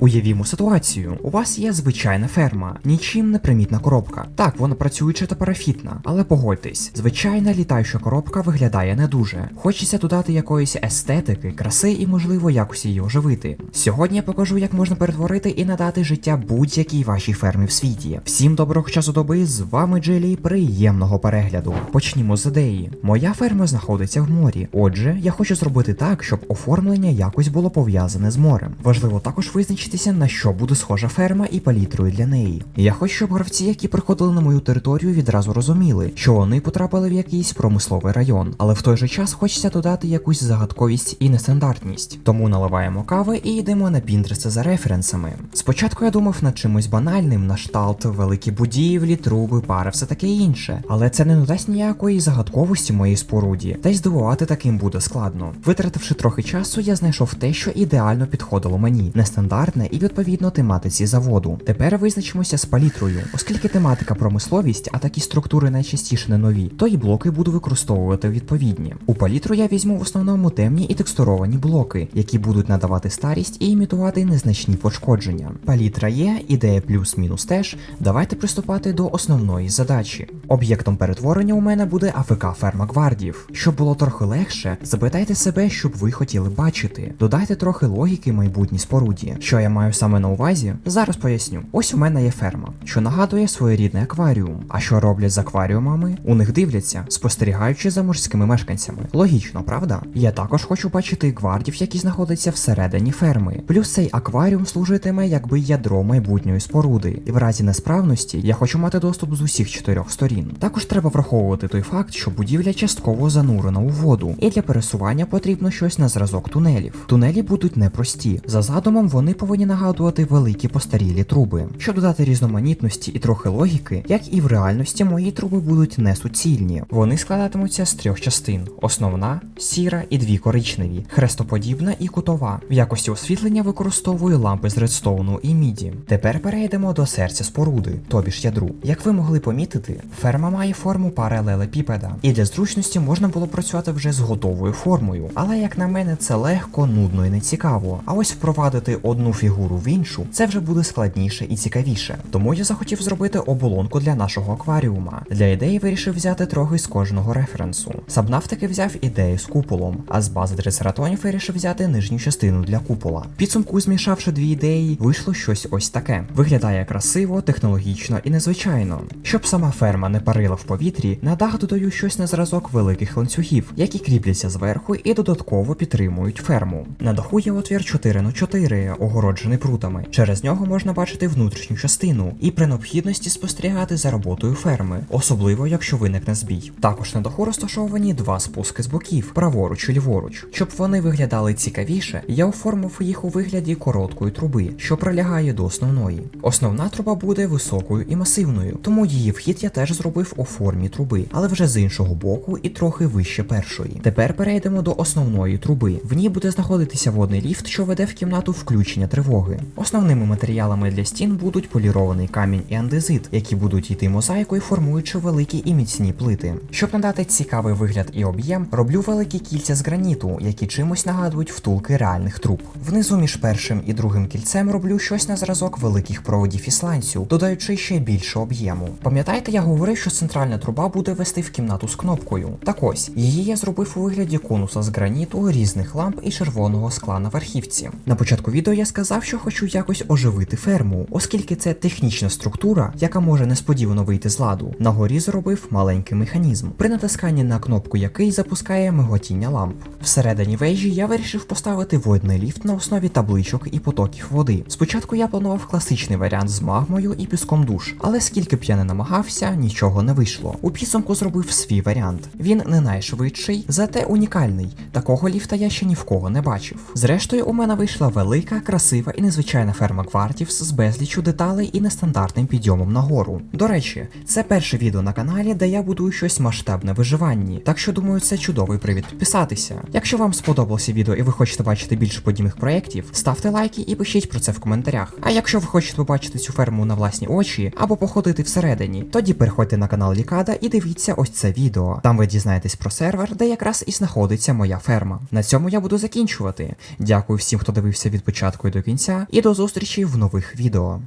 Уявімо ситуацію. У вас є звичайна ферма, нічим не примітна коробка. Так, вона працююча та парафітна, але погодьтесь, звичайна літаюча коробка виглядає не дуже. Хочеться додати якоїсь естетики, краси і, можливо, якось її оживити. Сьогодні я покажу, як можна перетворити і надати життя будь-якій вашій фермі в світі. Всім доброго часу доби, з вами Джилі, приємного перегляду. Почнімо з ідеї. Моя ферма знаходиться в морі. Отже, я хочу зробити так, щоб оформлення якось було пов'язане з морем. Важливо також визначитися, на що буде схожа ферма і палітрою для неї. Я хочу, щоб гравці, які приходили на мою територію, відразу розуміли, що вони потрапили в якийсь промисловий район, але в той же час хочеться додати якусь загадковість і нестандартність. Тому наливаємо кави і йдемо на Pinterest за референсами. Спочатку я думав над чимось банальним, на шталт, великі будівлі, труби, пари, все таке інше. Але це не додасть ніякої загадковості моїй споруді, та й здивувати таким буде складно. Витративши трохи часу, я знайшов те, що ідеально підходило мені, нестандартне і відповідно тематиці заводу. Тепер визначимося з палітрою, оскільки тематика промисловість, а такі структури найчастіше не нові, то і блоки буду використовувати відповідні. У палітру я візьму в основному темні і текстуровані блоки, які будуть надавати старість і імітувати незначні пошкодження. Палітра є, ідея плюс-мінус теж. Давайте приступати до основної задачі. Об'єктом перетворення у мене буде АФК ферма гвардів. Щоб було трохи легше, запитайте себе, що б ви хотіли бачити. Додайте трохи логіки майбутній споруді. Що я маю саме на увазі? Зараз поясню. Ось у мене є ферма, що нагадує своєрідний акваріум. А що роблять з акваріумами? У них дивляться, спостерігаючи за морськими мешканцями. Логічно, правда? Я також хочу бачити гвардів, які знаходяться всередині ферми. Плюс цей акваріум служитиме якби ядро майбутньої споруди. І в разі несправності я хочу мати доступ з усіх чотирьох сторін. Також треба враховувати той факт, що будівля частково занурена у воду, і для пересування потрібно щось на зразок тунелів. Тунелі будуть непрості. За задумом вони повинні нагадувати великі постарілі труби. Щоб додати різноманітності і трохи логіки, як і в реальності, мої труби будуть несуцільні. Вони складатимуться з трьох частин: основна, сіра і дві коричневі, хрестоподібна і кутова. В якості освітлення використовую лампи з редстоуну і міді. Тепер перейдемо до серця споруди, тобі ж ядру. Як ви могли помітити, ферма має форму паралелепіпеда, і для зручності можна було працювати вже з готовою формою. Але як на мене, це легко, нудно і нецікаво. А ось впровадити одну фігуру в іншу, це вже буде складніше і цікавіше. Тому я захотів зробити оболонку для нашого акваріума. Для ідеї вирішив взяти трохи з кожного референсу. Сабнафтики взяв ідею з куполом, а з бази трицератонів вирішив взяти нижню частину для купола. Підсумку, змішавши дві ідеї, вийшло щось ось таке. Виглядає красиво, технологічно і незвичайно. Щоб сама ферма не парила в повітрі, на дах додаю щось на зразок великих ланцюгів, які кріпляться зверху і додатково підтримують ферму. На даху є отвір 4 на 4 огороджений прутами. Через нього можна бачити внутрішню частину і при необхідності спостерігати за роботою ферми, особливо якщо виникне збій. Також на даху розташовані два спуски з боків, праворуч і ліворуч. Щоб вони виглядали цікавіше, я оформив їх у вигляді короткої труби, що прилягає до основної. Основна труба буде високою і масивною, тому її вхід я теж зробив у формі труби, але вже з іншого боку і трохи вище першої. Тепер перейдемо до основної труби. В ній буде знаходитися водний ліфт, що веде в кімнату включення тривоги. Основними матеріалами для стін будуть полірований камінь і андезит, які будуть йти мозаїкою, формуючи великі і міцні плити. Щоб надати цікавий вигляд і об'єм, роблю великі кільця з граніту, які чимось нагадують втулки реальних труб. Внизу між першим і другим кільцем роблю щось на зразок великих проводів ісландців, додаючи ще більше об'єму. Пам'ятаєте, я говорив, що центральна труба буде вести в кімнату з кнопкою. Так ось її я зробив у вигляді конуса з граніту, різних ламп і червоного скла на верхівці. На початку відео я сказав, що хочу якось оживити ферму, оскільки це технічна структура, яка може несподівано вийти з ладу. На горі зробив маленький механізм, при натисканні на кнопку який запускає миготіння ламп. Всередині вежі я вирішив поставити водний ліфт на основі табличок і потоків води. Спочатку я планував класичний варіант з магмою і піском душ, але скільки б я не намагався, нічого не вийшло. У підсумку зробив свій варіант. Він не найшвидший, зате унікальний. Такого ліфта я ще ні в кого не бачив. Зрештою, у мене вийшла велика, красива і незвичайна ферма Квартівс з безлічю деталей і нестандартним підйомом нагору. До речі, це перше відео на каналі, де я будую щось масштабне виживанні, так що думаю, це чудовий привід підписатися. Якщо вам сподобалося відео і ви хочете бачити більше подібних проєктів, ставте лайки і пишіть про це в коментарях. А якщо ви хочете побачити цю ферму на власні очі або походити всередині, тоді переходьте на канал Лікада і дивіться ось це відео. Там ви дізнаєтесь про сервер, де якраз і знаходиться моя ферма. На цьому я буду закінчувати. Дякую всім, хто дивився від початку і до кінця і до зустрічі в нових відео.